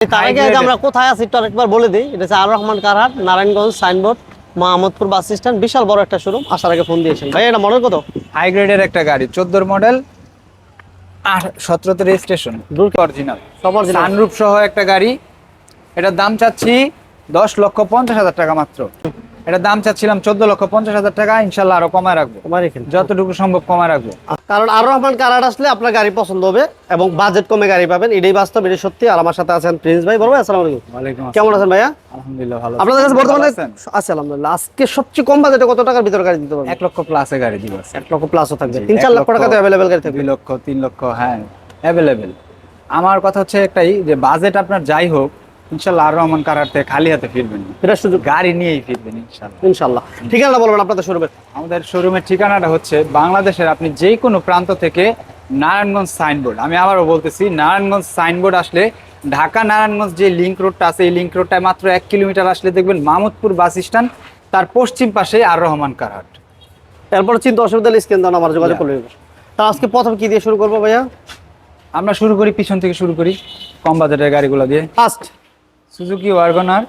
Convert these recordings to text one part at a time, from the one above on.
তার আগে আমরা কোথায় আছি একটু আরেকবার বলে দিই। এটা হচ্ছে R Rahman কারহাট Narayanganj signboard Mahmudpur bus stand. বিশাল বড় একটা শোরুম আসার আগে ফোন দিয়েছেন। ভাই এটা মডেল কত? হাই গ্রেডের একটা গাড়ি চোদ্দোর মডেল আর সতেরোতে রেজিস্ট্রেশন অরিজিনাল সব অরিজিনাল সানরূপ সহ একটা গাড়ি। এটার দাম চাচ্ছি দশ লক্ষ পঞ্চাশ হাজার টাকা মাত্র। এটা দাম চাচ্ছিলাম চোদ্দ লক্ষ পঞ্চাশ হাজার টাকা ইনশাল্লাহ আরও কমায় রাখব। যতটুকু সম্ভব কমায় রাখব। কারণ আর রহমান কারহাট আসলে আপনার গাড়ি পছন্দ হবে এবং বাজেট কমে গাড়ি পাবেন এটাই বাস্তব এটাই সত্যি। আর আমার সাথে আছেন প্রিন্স ভাই। বলব আসসালামু আলাইকুম। কেমন আছেন ভাইয়া? আলহামদুলিল্লাহ ভালো আপনাদের কাছে বর্তমানে আছে আলহামদুলিল্লাহ। আজকে সবচেয়ে কম বাজেটে কত টাকার ভিতরে গাড়ি দিতে পারবেন? এক লক্ষ প্লাসে গাড়ি দিব এক লক্ষ প্লাসও থাকবে। তিন চার লক্ষ টাকাতে লক্ষ, অ্যাভেলেবেল গাড়ি থাকবে। দুই লক্ষ তিন লক্ষ হ্যাঁ অ্যাভেলেবেল আমার কথা হচ্ছে একটাই যে বাজেট আপনার যাই হোক ইনশাল্লাহ আর রহমান খালি হাতে ফিরবেন। না। ফেরার সুযোগ গাড়ি নিয়েই ফিরবেন ইনশাল্লাহ ইনশাল্লাহ ঠিকানা বলবেন আপনাদের শোরুমের আমাদের শোরুমের ঠিকানাটা হচ্ছে বাংলাদেশের আপনি যে কোনো প্রান্ত থেকে নারায়ণগঞ্জ সাইনবোর্ড আমি আবারও বলতেছি নারায়ণগঞ্জ সাইনবোর্ড আসলে ঢাকা নারায়ণগঞ্জ যে লিংক রোডটা আছে এই লিংক রোডটায় মাত্র এক কিলোমিটার আসলে দেখবেন মামুদপুর বাস স্ট্যান্ড তার পশ্চিম পাশে আর রহমান কারহাট এরপর চিন্তা অসুবিধা হলে স্ক্রিন দাও আমার যোগাযোগ করে তা আজকে প্রথম কি দিয়ে শুরু করব ভাইয়া? আমরা শুরু করি পিছন থেকে শুরু করি কম বাজারের গাড়িগুলো দিয়ে। ফার্স্ট সুজুকি ওয়ার্গনার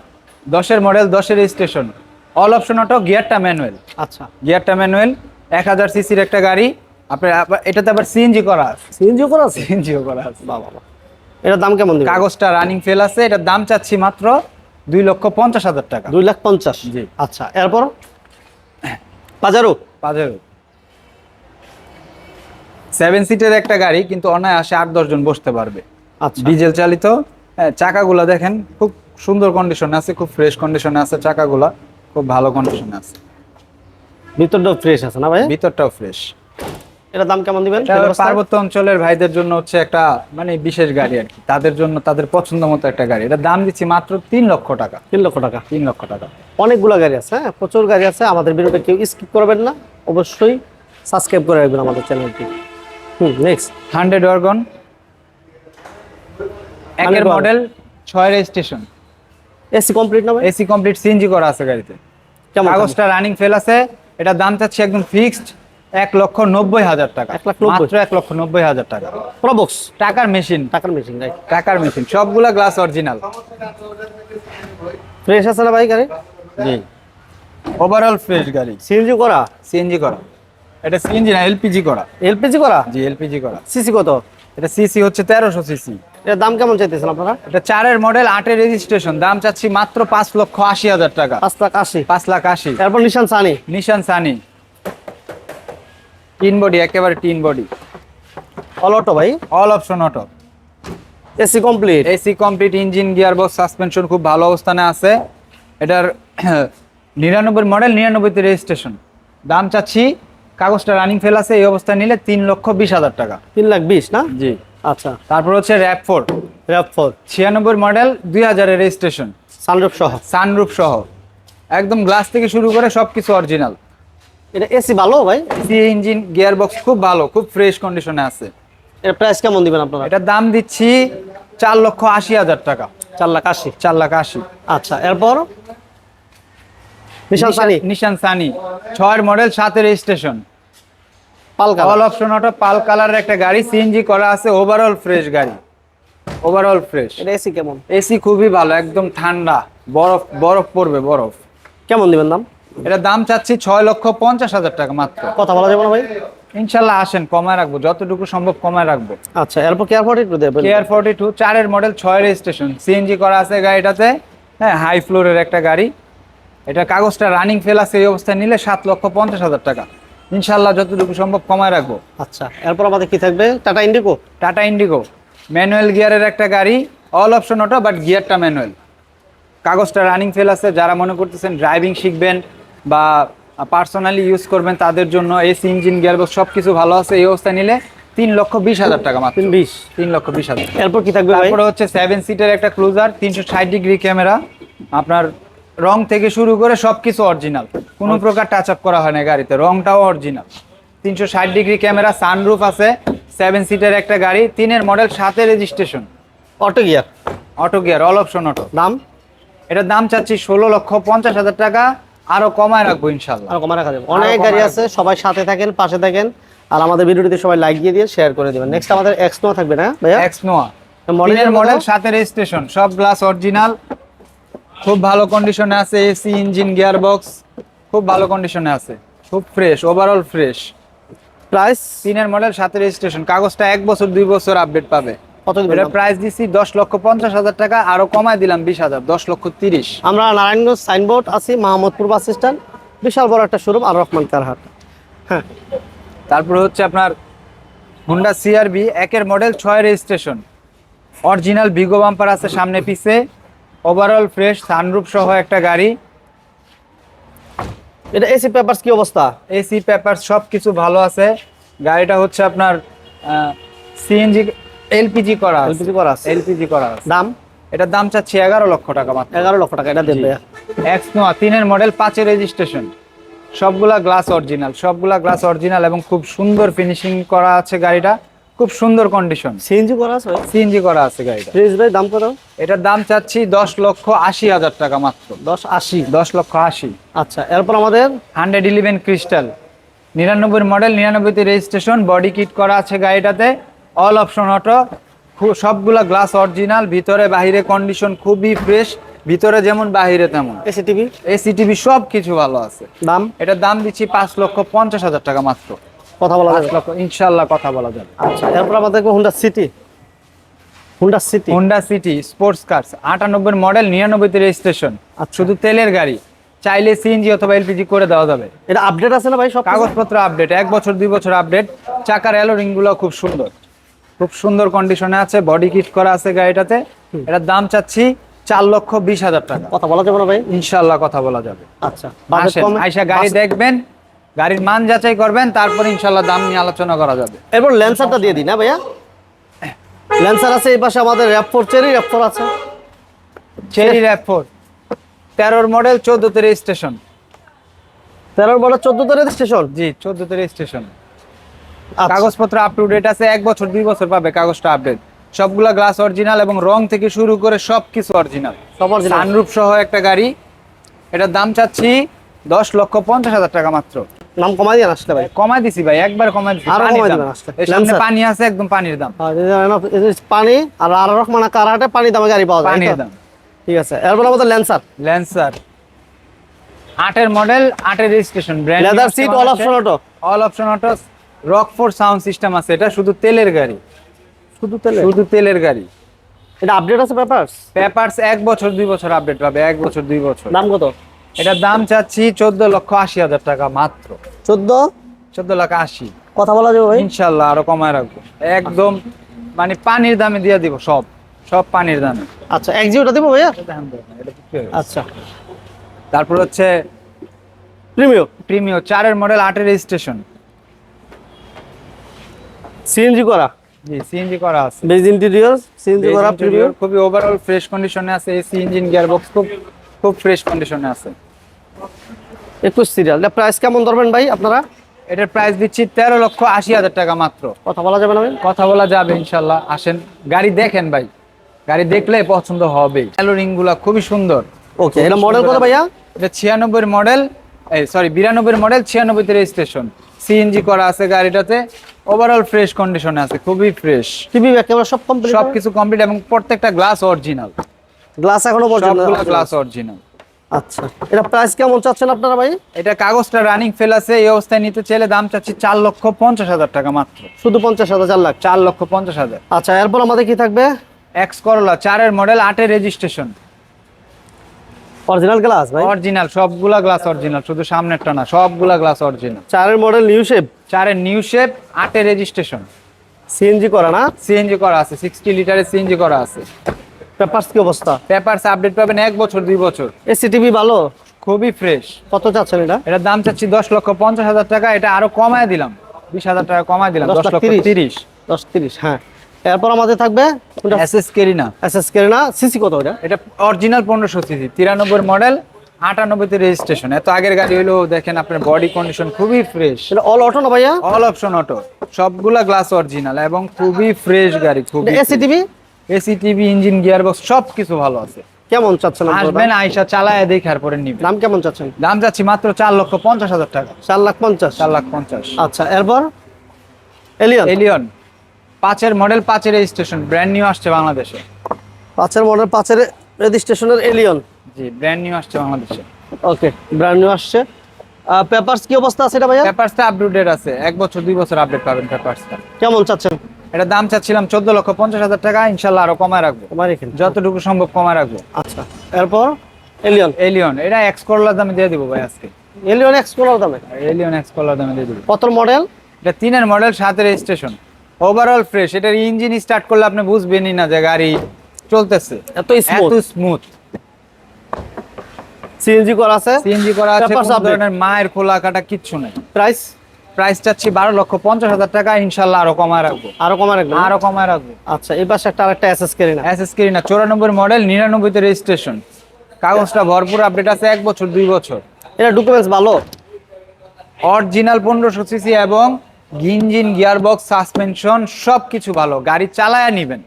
দশের মডেল দশের স্টেশন অল অপশন অটো গিয়ারটা ম্যানুয়াল আচ্ছা। গিয়ারটা ম্যানুয়াল এক হাজার সিসির একটা গাড়ি। আপনার এটাতে আবার সিএনজি করা আছে। সিএনজিও করা আছে? সিএনজিও করা আছে। বাবা এটার দাম কেমন কাগজটা রানিং ফেল আছে। এটার দাম চাচ্ছি মাত্র দুই লক্ষ পঞ্চাশ হাজার টাকা। দুই লাখ পঞ্চাশ? জি। আচ্ছা এরপর? পাজারো পাজেরো সেভেন সিটের একটা গাড়ি কিন্তু অনায়াসে আট দশ জন বসতে পারবে। আচ্ছা। ডিজেল চালিত হ্যাঁ, চাকাগুলা দেখেন খুব সুন্দর কন্ডিশনে আছে খুব ফ্রেশ কন্ডিশনে আছে চাকাগুলা খুব ভালো কন্ডিশনে আছে। ভিতরটাও ফ্রেশ আছে না ভাই? ভিতরটাও ফ্রেশ এটার দাম কেমন দিবেন? পার্বত্য অঞ্চলের ভাইদের জন্য হচ্ছে একটা মানে বিশেষ গাড়ি আর কি। তাদের জন্য তাদের পছন্দ মতো একটা গাড়ি। এটা দাম দিচ্ছি মাত্র তিন লক্ষ টাকা। তিন লক্ষ টাকা। তিন লক্ষ টাকা। অনেকগুলো গাড়ি আছে হ্যাঁ প্রচুর গাড়ি আছে। আমাদের ভিডিওটা কেউ স্কিপ করবেন না। অবশ্যই সাবস্ক্রাইব করে রাখবেন আমাদের চ্যানেলটি হুম নেক্সট হান্ড্রেড ওয়ার্গন। একের 100 wagon। মডেল ছয় রেজিস্ট্রেশন এসি কমপ্লিট না ভাই? এসি কমপ্লিট সিএনজি করা আছে গাড়িতে। কাগজটা রানিং ফেল আছে। এটা দাম চাচ্ছি একদম ফিক্সড এক লক্ষ নব্বই হাজার টাকা। মাত্র এক লক্ষ নব্বই হাজার টাকা। প্রবক্স টাকার মেশিন টাকার মেশিন রাইট টাকার মেশিন সবগুলা গ্লাস অরিজিনাল ফ্রেশ আছে না ভাই গাড়ি? জি। ওভারঅল ফ্রেশ গাড়ি। সিএনজি করা? সিএনজি করা। এটা সিএনজি না এলপিজি করা। এলপিজি করা? জি এলপিজি করা। সিসি কত? এটা সিসি হচ্ছে তেরোশো সিসি এর দাম কেমন চাইতেছেন আপনারা? এটা চারের মডেল আটের রেজিস্ট্রেশন দাম চাচ্ছি মাত্র পাঁচ লক্ষ আশি হাজার টাকা। পাঁচ লাখ আশি। পাঁচ লাখ আশি। এরপর Nissan Sunny Nissan Sunny tin body একেবারে টিন বডি। অল অটো ভাই? All option auto AC complete. AC complete engine gear box suspension খুব ভালো অবস্থানে আছে। এটার নিরানব্বই মডেল নিরানব্বইতে রেজিস্ট্রেশন দাম চাচ্ছি কাগজটা রানিং ফেল আছে এই অবস্থায় নিলে তিন লক্ষ বিশ হাজার টাকা। তিন লাখ বিশ না? জি। আচ্ছা। তারপর হচ্ছে র্যাপ ফোর র্যাপ ফোর ছিয়ানব্বই মডেল দুই হাজারের রেজিস্ট্রেশন সানরুফ সহ। সানরুফ সহ। একদম গ্লাস থেকে শুরু করে সবকিছু অরিজিনাল এটা এসি ভালো ভাই? এসি ইঞ্জিন গিয়ার বক্স খুব ভালো খুব ফ্রেশ কন্ডিশনে আছে। এর প্রাইস কেমন দিবেন আপনারা? এটার দাম দিচ্ছি চার লক্ষ আশি হাজার টাকা। চার লাখ আশি। চার লাখ আশি। আচ্ছা এরপর? Nissan Sunny. নিশান সানি। ছয়ের মডেল সাতের রেজিস্ট্রেশন পালকা অল অপশন অটো পাল কালারের একটা গাড়ি সিএনজি করা আছে ওভারঅল ফ্রেশ গাড়ি। ওভারঅল ফ্রেশ এটা এসি কেমন? এসি খুবই ভালো একদম ঠান্ডা বরফ বরফ পড়বে বরফ। কেমন দিবেন দাম? এটা দাম চাচ্ছি ছয় লক্ষ পঞ্চাশ হাজার টাকা মাত্র। কথা বলা যাবে না ভাই? ইনশাল্লাহ আসেন কমায় রাখব যতটুকু সম্ভব কমায় রাখব। আচ্ছা এরপর কেয়ার ফোর্টি একটু দেবেন। কেয়ার ফর্টি টু চারের মডেল ছয় রেজিস্ট্রেশন সিএনজি করা আছে গাড়িটাতে হ্যাঁ হাই ফ্লোরের একটা গাড়ি। এটা কাগজটা রানিং ফেল আছে এই অবস্থায় নিলে সাত লক্ষ পঞ্চাশ হাজার টাকা। ইনশাল্লাহ যতটুকু সম্ভব কমায় রাখব। আচ্ছা এরপর আমাদের কি থাকবে? Tata Indigo Tata Indigo. Manual গিয়ারের একটা গাড়ি অল অপশন ওটা বাট গিয়ারটা ম্যানুয়াল। কাগজটা রানিং ফেল আছে যারা মনে করতেছেন ড্রাইভিং শিখবেন বা পার্সোনালি ইউজ করবেন তাদের জন্য এসি ইঞ্জিন গিয়ারবক্স সব কিছু ভালো আছে। এই অবস্থায় নিলে তিন লক্ষ বিশ হাজার টাকা মাত্র। বিশ। তিন লক্ষ বিশ হাজার। এরপর কি থাকবে তারপরে হচ্ছে সেভেন সিটের একটা ক্লোজার তিনশো ষাট ডিগ্রি ক্যামেরা আপনার রং থেকে শুরু করে সবকিছু অরিজিনাল কোনো প্রকার টাচ আপ করা হয় না গাড়িতে রংটাও অরিজিনাল তিনশো ষাট ডিগ্রি ক্যামেরা সানরুফ আছে সেভেন সিটের একটা গাড়ি তিনের মডেল সাতের registration auto gear auto gear all option auto দাম? এটার দাম চাচ্ছি ষোলো লক্ষ পঞ্চাশ হাজার টাকা আরও কমায় রাখব ইনশাল্লাহ। আর কমায় রাখা যাবে। অনেক গাড়ি আছে সবাই সাথে থাকেন পাশে থাকেন আর আমাদের ভিডিওটিতে সবাই লাইক দিয়ে দিয়ে শেয়ার করে দেবেন। নেক্সট আমাদের এক্স নো থাকবে না ভাইয়া? এক্স নোয়া মডেলের মডেল মডেল সাথে রেজিস্ট্রেশন সব গ্লাস অরিজিনাল খুব ভালো কন্ডিশনে আছে এসি ইঞ্জিন গিয়ার বক্স খুব ভালো কন্ডিশনে আছে। খুব ফ্রেশ ওভারঅল ফ্রেশ প্রাইস তিনের মডেল সাথে রেজিস্ট্রেশন কাগজটা এক বছর দুই বছর আপডেট পাবে। এটা প্রাইস দিছি দশ লক্ষ পঞ্চাশ হাজার টাকা আরও কমায় দিলাম বিশ হাজার দশ লক্ষ তিরিশ। আমরা নারায়ণগঞ্জ সাইনবোর্ড আছি মাহমুদপুর বাস স্ট্যান্ড বিশাল বড় একটা শোরুম আর রহমান কারহাট হ্যাঁ। তারপরে হচ্ছে আপনার হুন্ডা সিআরবি একের মডেল ছয় রেজিস্ট্রেশন অরিজিনাল বিগো বাম্পার আছে সামনে পিছে। ওভারঅল ফ্রেশ সানরুফ সহ একটা গাড়ি। এটা এসি পেপারস কি অবস্থা? এসি পেপার সব কিছু ভালো আছে। গাড়িটা হচ্ছে আপনার সিএনজি এলপিজি করা এলপিজি করা আছে। এলপিজি করা আছে। দাম? এটার দাম চাচ্ছি এগারো লক্ষ টাকা মাত্র। এগারো লক্ষ টাকা এটা ভাইয়া। এক্স নোয়া তিনের মডেল পাঁচের রেজিস্ট্রেশন সবগুলা গ্লাস অরিজিনাল সবগুলা গ্লাস অরিজিনাল এবং খুব সুন্দর ফিনিশিং করা আছে গাড়িটা। খুব সুন্দর কন্ডিশন সিএনজি করা আছে সিএনজি করা আছে গাড়িটা। প্লিজ ভাই দাম কত? এটার দাম চাচ্ছি দশ লক্ষ আশি হাজার টাকা মাত্র। দশ আশি? দশ লক্ষ আশি। আচ্ছা এরপর আমাদের? হান্ড্রেড ইলেভেন ক্রিস্টাল নিরানব্বই মডেল নিরানব্বইতে রেজিস্ট্রেশন বডি কিট করা আছে গাড়িটাতে। অল অপশন অটো সবগুলা গ্লাস অরিজিনাল ভিতরে বাহিরে কন্ডিশন খুবই ফ্রেশ ভিতরে যেমন বাহিরে তেমন। এসি টিভি এসি টিভি সব কিছু ভালো আছে। দাম? এটার দাম দিচ্ছি পাঁচ লক্ষ পঞ্চাশ হাজার টাকা মাত্র। কথা বলা যাবে। লক্ষ ইনশাল্লাহ কথা বলা যাবে। আচ্ছা এরপর আমাদের Honda City Honda City Honda City sports cars আটানব্বই মডেল নিরানব্বইতে রেজিস্ট্রেশন আচ্ছা। শুধু তেলের গাড়ি চাইলে সিএনজি অথবা এলপিজি করে দেওয়া যাবে। এটা আপডেট আছে না ভাই সব কাগজপত্র আপডেট এক বছর দুই বছর আপডেট চাকার অ্যালো গুলো খুব সুন্দর। খুব সুন্দর কন্ডিশনে আছে বডি কিট করা আছে গাড়িটাতে। এটার দাম চাচ্ছি চার লক্ষ বিশ হাজার টাকা। কথা বলা যাবে না ভাই? ইনশাল্লাহ কথা বলা যাবে। আচ্ছা আইসা গাড়ি দেখবেন। গাড়ির মান যাচাই করবেন তারপর ইনশাল্লাহ দাম নিয়ে আলোচনা করা যাবে। এরপর ল্যান্সারটা দিয়ে দিই না ভাইয়া? ল্যান্সার আছে এই পাশে আমাদের RAV four cherry RAV four আছে। চেরি র্যাপ ফোর তেরোর মডেল চোদ্দতে রেজিস্ট্রেশন তেরোর বড় চোদ্দ তারিখ স্টেশন জি চোদ্দতে রেজিস্ট্রেশন আচ্ছা। কাগজপত্র আপ টু ডেট আছে এক বছর দুই বছর পাবে কাগজটা আপডেট সবগুলা গ্লাস অরিজিনাল এবং রং থেকে শুরু করে সব কিছু অরিজিনাল। সানরুফ সহ একটা গাড়ি। এটার দাম চাচ্ছি দশ লক্ষ পঞ্চাশ হাজার টাকা মাত্র। নাম কমাই দিয়ে আসলে ভাই। কমাই দিছি ভাই একবার কমাই দিছি। আরও কমাই দিবেন। এর সামনে পানি আছে একদম পানির দাম। পানি আর আর রহমান কারহাটে পানি দামে গাড়ি পাওয়া যায় পানির দাম। ঠিক আছে। এরপর আমাদের ল্যান্সার ল্যান্সার আটের মডেল আটের registration brand leather seat all option auto all option auto Rockford sound system আছে। এটা শুধু তেলের গাড়ি। শুধু তেলে শুধু তেলের গাড়ি। এটা আপডেট আছে পেপারস পেপারস এক বছর দুই বছর আপডেট পাবে। এক বছর দুই বছর। দাম কত? এটার দাম চাচ্ছি চোদ্দ লক্ষ আশি হাজার টাকা মাত্র। চোদ্দ? চোদ্দ লাখ আশি। কথা বলা যাবে ইনশাল্লাহ আরও কমায় রাখব। একদম মানে পানির দামে দিয়ে দিব সব সব পানির দামে। আচ্ছা এক্সিওটা দিব ভাইয়া? আচ্ছা। তারপর হচ্ছে প্রিমিয়ম প্রিমিও চারের মডেল আটের রেজিস্ট্রেশন। সিএনজি করা? জি সিএনজি করা আছে। বেজ ইন্টেরিয়র সিএনজি করা খুবই ওভারঅল ফ্রেশ কন্ডিশনে আছে এসি ইঞ্জিন গিয়ার বক্স খুব খুব ফ্রেশ কন্ডিশনে আছে। একুশ সিরিয়াল। প্রাইস কেমন ধরবেন ভাই আপনারা? এটার প্রাইস দিচ্ছি তেরো লক্ষ আশি হাজার টাকা মাত্র। কথা বলা যাবে না কথা বলা যাবে ইনশাল্লাহ। আসেন গাড়ি দেখেন ভাই। গাড়ি দেখলে পছন্দ হবে রিংগুলা খুবই সুন্দর। ওকে এটা মডেল কত ভাইয়া? এটা ছিয়ানব্বই মডেল এই সরি বিরানব্বই মডেল ছিয়ানব্বইতে রেজিস্ট্রেশন সিএনজি করা আছে গাড়িটাতে। ওভারঅল ফ্রেশ কন্ডিশনে আছে খুবই ফ্রেশ টিভি ব্যাক ক্যামেরা সব কমপ্লিট সবকিছু কমপ্লিট এবং প্রত্যেকটা গ্লাস অরিজিনাল গ্লাস এখনও পর্যন্ত গ্লাস অরিজিনাল আচ্ছা এটা প্রাইস কেমন চাচ্ছেন আপনারা ভাই? এটা কাগজটা রানিং ফেল আছে এই অবস্থায় নিতে চাইলে দাম চাচ্ছি চার লক্ষ পঞ্চাশ হাজার টাকা মাত্র। শুধু পঞ্চাশ হাজার চার লাখ? চার লক্ষ পঞ্চাশ হাজার। আচ্ছা এরপর আমাদের কি থাকবে? এক্স করলা চারের মডেল আটের রেজিস্ট্রেশন অরিজিনাল গ্লাস ভাই? অরিজিনাল সবগুলা গ্লাস অরিজিনাল শুধু সামনেরটা না সবগুলা গ্লাস অরিজিনাল চারের মডেল নিউ শেপ চারের নিউ শেপ আটের রেজিস্ট্রেশন সিএনজি করা না? সিএনজি করা আছে সিক্সটি লিটারের সিএনজি করা আছে। পেপারস কি অবস্থা? পেপারস আপডেট পাবেন এক বছর দুই বছর। এসি টিভি ভালো? খুবই ফ্রেশ কত চাচ্ছেন এটা? এটার দাম চাচ্ছি দশ লক্ষ পঞ্চাশ হাজার টাকা এটা আরও কমায় দিলাম। বিশ হাজার টাকা কমায় দিলাম দশ লক্ষ তিরিশ? দশ তিরিশ হ্যাঁ। এরপর আমাদের থাকবে S S Carina SS Carina CC কত এটা? এটা অরিজিনাল পনেরোশো সিসি তিরানব্বই মডেল আটানব্বইতে রেজিস্ট্রেশন এত আগের গাড়ি হলো দেখেন আপনার বডি কন্ডিশন খুবই ফ্রেশ এটা অল অটো না ভাইয়া? অল অপশন অটো সবগুলা গ্লাস অরিজিনাল এবং খুবই ফ্রেশ গাড়ি খুবই AC TV AC TV engine gear box সব কিছু ভালো আছে। কেমন চাচ্ছেন আসবেন আইসা চালায় দেখার পরে নিবেন। দাম কেমন চাচ্ছেন? দাম যাচ্ছি মাত্র চার লক্ষ পঞ্চাশ হাজার টাকা। চার লাখ পঞ্চাশ? চার লাখ পঞ্চাশ। আচ্ছা এরপর? এলিয়ন? এলিয়ন পাঁচের মডেল পাঁচের রেজিস্ট্রেশন ব্র্যান্ড নিউ আসছে বাংলাদেশে। পাঁচের মডেল পাঁচের রেজিস্ট্রেশনের এলিয়ন? জি ব্র্যান্ড নিউ আসছে বাংলাদেশে। ওকে ব্র্যান্ড নিউ আসছে। পেপারস কি অবস্থা আছে এটা ভাইয়া? পেপারসটা আপডেটেড আছে। এক বছর দুই বছর আপডেট পাবেন পেপারসটা কেমন চাচ্ছেন? এটা দাম চাচ্ছিলাম চোদ্দ লক্ষ পঞ্চাশ হাজার টাকা ইনশাল্লাহ আরও কমায় রাখব। যতটুকু সম্ভব কমায় রাখব। আচ্ছা এরপর এলিয়ন এলিয়ন এটা এক্স করলার দামে দিয়ে দিব ভাই আজকে। এলিয়ন এক্সপ্লোরার দামে? এলিয়ন এক্স করলার দামে দিয়ে দিব। কত মডেল এটা তিনের মডেল সাতের রেজিস্ট্রেশন ওভারঅল ফ্রেশ এটার ইঞ্জিন স্টার্ট করলে আপনি বুঝবেনই না যে গাড়ি চলতেছে। এত স্মুথ এত স্মুথ সিএনজি করা আছে? সিএনজি করা আছে কোনো ধরনের মায়ের খোলা কাটা কিচ্ছু নেই। প্রাইস প্রাইস চাচ্ছি বারো লক্ষ পঞ্চাশ হাজার টাকা ইনশাল্লাহ আরও কমায় রাখব। আরও কমা রাখবেন আরও কমায় রাখব। আচ্ছা এই পাশে একটা আরেকটা এসএস কেরি না এসএস না চৌরানব্বই মডেল নিরানব্বইতে রেজিস্ট্রেশন কাগজটা ভরপুর আপডেট আছে এক বছর দুই বছর। এটা ডকুমেন্টস ভালো? অরিজিনাল পনেরোশো সিসি এবং ইঞ্জিন গিয়ারবক্স সাসপেনশন সব কিছু ভালো। গাড়ি চালায় নিবেন?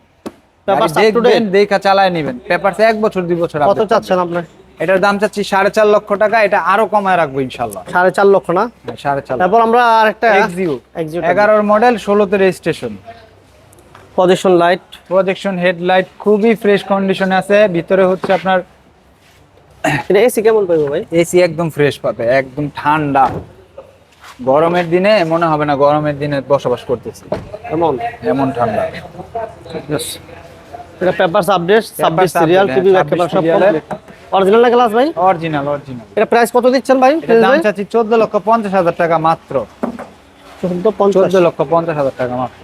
দেখা চালায় নিবেন। পেপারস এক বছর দুই বছর কত চাচ্ছেন আপনার এটার দাম চাচ্ছি সাড়ে চার লক্ষ টাকা এটা আরও কমায় রাখব ইনশাল্লাহ। সাড়ে চার লক্ষ না? হ্যাঁ, সাড়ে চার তারপর আমরা আরেকটা এক্সিউ এগারোর মডেল ষোলোতে registration position light projection headlight খুবই ফ্রেশ কন্ডিশনে আছে। ভিতরে হচ্ছে আপনার এটা এসি কেমন পাইবো ভাই? এসি একদম ফ্রেশ পাবে একদম ঠান্ডা। গরমের দিনে মনে হবে না গরমের দিনে বসবাস করতেছি। কেমন এমন ঠান্ডা। এটা পেপারস আপডেট ছাব্বিশ সিরিয়াল টিভি 26 একেবারে সব। অরিজিনাল না ক্লাস ভাই? অরিজিনাল অরিজিনাল এটা প্রাইস কত দিচ্ছেন ভাই? এটা দাম চাচ্ছি চোদ্দ লক্ষ পঞ্চাশ হাজার টাকা মাত্র। চোদ্দ পঞ্চাশ। চোদ্দ লক্ষ পঞ্চাশ হাজার টাকা মাত্র।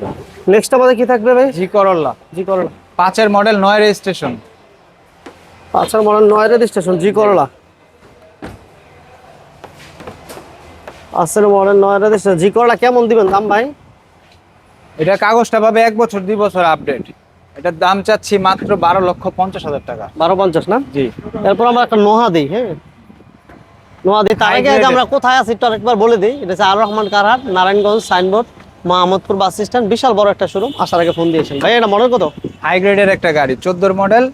নেক্সট আমাদের কি থাকবে ভাই? জি করল্লা জি করলা পাঁচের মডেল নয় রেজিস্ট্রেশন পাঁচের মডেল নয় রেজিস্ট্রেশন জি করলা পাঁচের মডেল নয় রেজিস্ট্রেশন জি করলা কেমন দিবেন দাম ভাই? এটা কাগজটা পাবে এক বছর দুই বছর আপডেট এটার দাম চাচ্ছি মাত্র বারো লক্ষ পঞ্চাশ হাজার টাকা। বারো পঞ্চাশ না? জি। এরপর আমরা একটা নোহা দিই হ্যাঁ? নোহা দিই তার আগে আমরা কোথায় আছি একটু আরেকবার বলে দিই। এটা হচ্ছে R Rahman কারহাট Narayanganj signboard Mahmudpur bus stand বিশাল বড় একটা শোরুম আসার আগে ফোন দিয়েছেন। ভাই এটা মডেল কত? হাই গ্রেডের একটা গাড়ি চোদ্দোর মডেল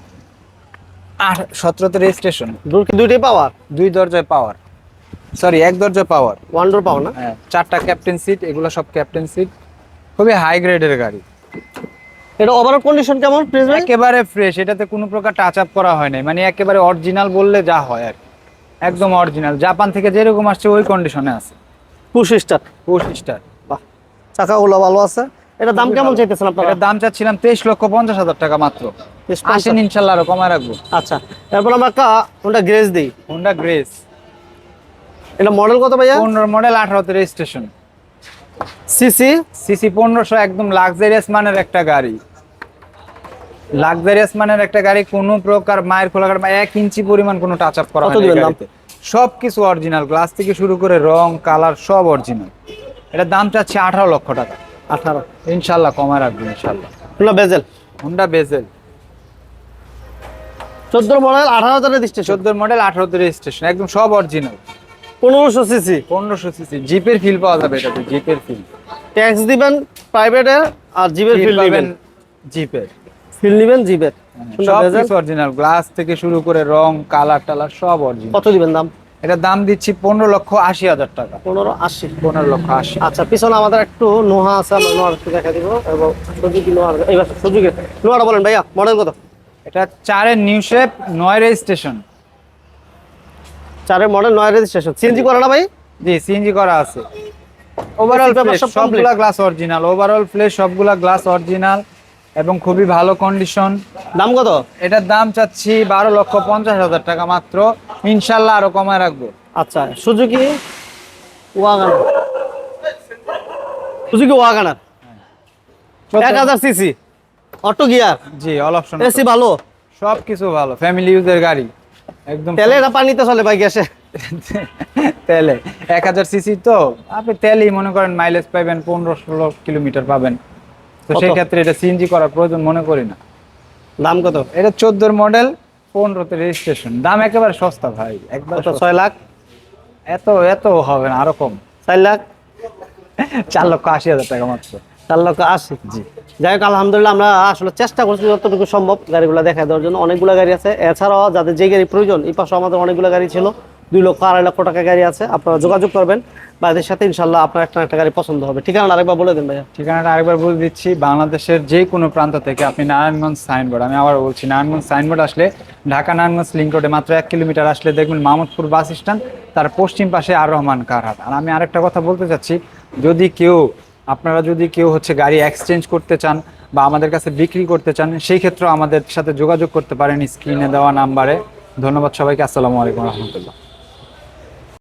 আট সতেরোতে রেজিস্ট্রেশন দুইটাই পাওয়ার দুই দরজায় পাওয়ার সরি এক দরজায় পাওয়ার ওয়ান ডোর পাওয়ার না? হ্যাঁ চারটা ক্যাপ্টেন সিট এগুলো সব ক্যাপ্টেন সিট খুবই হাই গ্রেডের গাড়ি। এটা ওভারঅল কন্ডিশন কেমন? ভাই? একেবারে ফ্রেশ এটাতে কোনো প্রকার টাচ আপ করা হয় নাই। মানে একেবারে অরিজিনাল বললে যা হয় আর একদম অরিজিনাল জাপান থেকে যেরকম আসছে ওই কন্ডিশনে আছে। পুশ স্টার পুশ স্টার বাহ। চাকাগুলো ভালো আছে? এটা দাম কেমন চাইতেছেন আপনারা? এটার দাম চাচ্ছিলাম তেইশ লক্ষ পঞ্চাশ হাজার টাকা মাত্র। আসেন ইনশাল্লাহ আরও কমায় রাখব। আচ্ছা। তারপর আমরা একটা কোনটা গ্রেস দিই। হোন্ডা গ্রেস এটা মডেল কত ভাইয়া? পনেরো মডেল আঠারোতে রেজিস্ট্রেশন সিসি? সিসি পনেরোশো একদম লাক্সারিয়াস মানের একটা গাড়ি। লাক্সারিয়াস মানের একটা গাড়ি কোনো প্রকার মায়ের খোলা বা এক ইঞ্চি পরিমাণ কোনো টাচ আপ করা? সব কিছু অরিজিনাল গ্লাস থেকে শুরু করে রং কালার সব অরিজিনাল এটার দাম চাচ্ছে আঠারো লক্ষ টাকা। আঠারো। ইনশাল্লাহ কমায় রাখব ইনশাল্লাহ। হলো বেজেল হোন্ডা বেজেল চোদ্দ মডেল আঠারো হাজার রেজিস্ট্রেশন চোদ্দ মডেল আঠারো আঠারোতে রেজিস্ট্রেশন একদম সব অরিজিনাল পনেরোশো সিসি। পনেরোশো সিসি। জিপের ফিল পাওয়া যাবে এটাতে জিপের ফিল ট্যাক্স দিবেন প্রাইভেটের আর জিপের ফিল দিবেন। জিপের। ফিল নিবেন জিপের। সব অরিজিনাল গ্লাস থেকে শুরু করে রং কালার টালার সব অরিজিনাল কত দিবেন দাম? এটা দাম দিচ্ছি পনেরো লক্ষ আশি হাজার টাকা। পনেরো আশি। পনেরো লক্ষ আশি। আচ্ছা পিছনে আমাদের একটু নোহা আছে আমরা নোহার একটু দেখা দিব। এবং সুজুকি নোহার এইবার সুজুকি। নোহাটা বলেন ভাইয়া মডেল কত? এটা চারের নিউ শেপ নয় রেজিস্ট্রেশন চারের মডেল নয় রেজিস্ট্রেশন সিএনজি করে না ভাই? জি সিএনজি করা আছে। ওভারঅল? সবগুলা গ্লাস অরিজিনাল ওভারঅল ফ্রেশ সবগুলা গ্লাস অরিজিনাল এবং খুবই ভালো কন্ডিশন দাম কত? এটার দাম চাচ্ছি বারো লক্ষ পঞ্চাশ হাজার টাকা মাত্র। ইনশাল্লাহ আরও কমায় রাখব। আচ্ছা সুজুকি ওয়াগানার সুজুকি ওয়াগানার এক হাজার সিসি অটো গিয়ার জি অল অপশন এসি ভালো? সব কিছু ভালো ফ্যামিলি ইউজের গাড়ি। একদম তেলে পানিতে চলে ভাই গ্যাসে? তেলে। এক হাজার সিসি তো আপনি তেলেই মনে করেন মাইলেজ পাবেন পনেরো ষোলো কিলোমিটার পাবেন। তো সেই ক্ষেত্রে এটা সিএনজি করার প্রয়োজন মনে করি না। দাম কত? এটা চোদ্দোর মডেল পনেরোতে রেজিস্ট্রেশন দাম একেবারে সস্তা ভাই একবার ছয় লাখ? এত এত হবে না আরও কম। চার লাখ? চার লক্ষ আশি হাজার টাকা মাত্র। চার লক্ষ আশি জি। যাই হোক আলহামদুলিল্লাহ আমরা আসলে চেষ্টা করছি যতটুকু সম্ভব গাড়িগুলো দেখা দেওয়ার জন্য। অনেকগুলো গাড়ি আছে। এছাড়াও যাদের যে গাড়ি প্রয়োজন এই পাশে আমাদের অনেকগুলো গাড়ি ছিল। দুই লক্ষ আড়াই লক্ষ টাকা গাড়ি আছে। আপনারা যোগাযোগ করবেন। ভাইদের সাথে ইনশাল্লাহ আপনার একটা একটা গাড়ি পছন্দ হবে। ঠিকানা আরেকবার বলে দেন ভাইয়া। ঠিকানাটা আরেকবার বলে দিচ্ছি। বাংলাদেশের যে কোনো প্রান্ত থেকে আপনি নারায়ণগঞ্জ সাইনবোর্ড আমি আবার বলছি নারায়ণগঞ্জ সাইনবোর্ড আসলে ঢাকা নারায়ণগঞ্জ লিঙ্ক রোডে মাত্র এক কিলোমিটার আসলে দেখবেন মাহমুদপুর বাস স্ট্যান্ড। তার পশ্চিম পাশে আর রহমান কারহাট। আর আমি আরেকটা কথা বলতে চাচ্ছি যদি কেউ আপনারা যদি কেউ হচ্ছে গাড়ি এক্সচেঞ্জ করতে চান বা আমাদের কাছে বিক্রি করতে চান, সেই ক্ষেত্রেও আমাদের সাথে যোগাযোগ করতে পারেন স্ক্রিনে দেওয়া নাম্বারে। ধন্যবাদ সবাইকে, আসসালামু আলাইকুম রহমতুল্লাহ।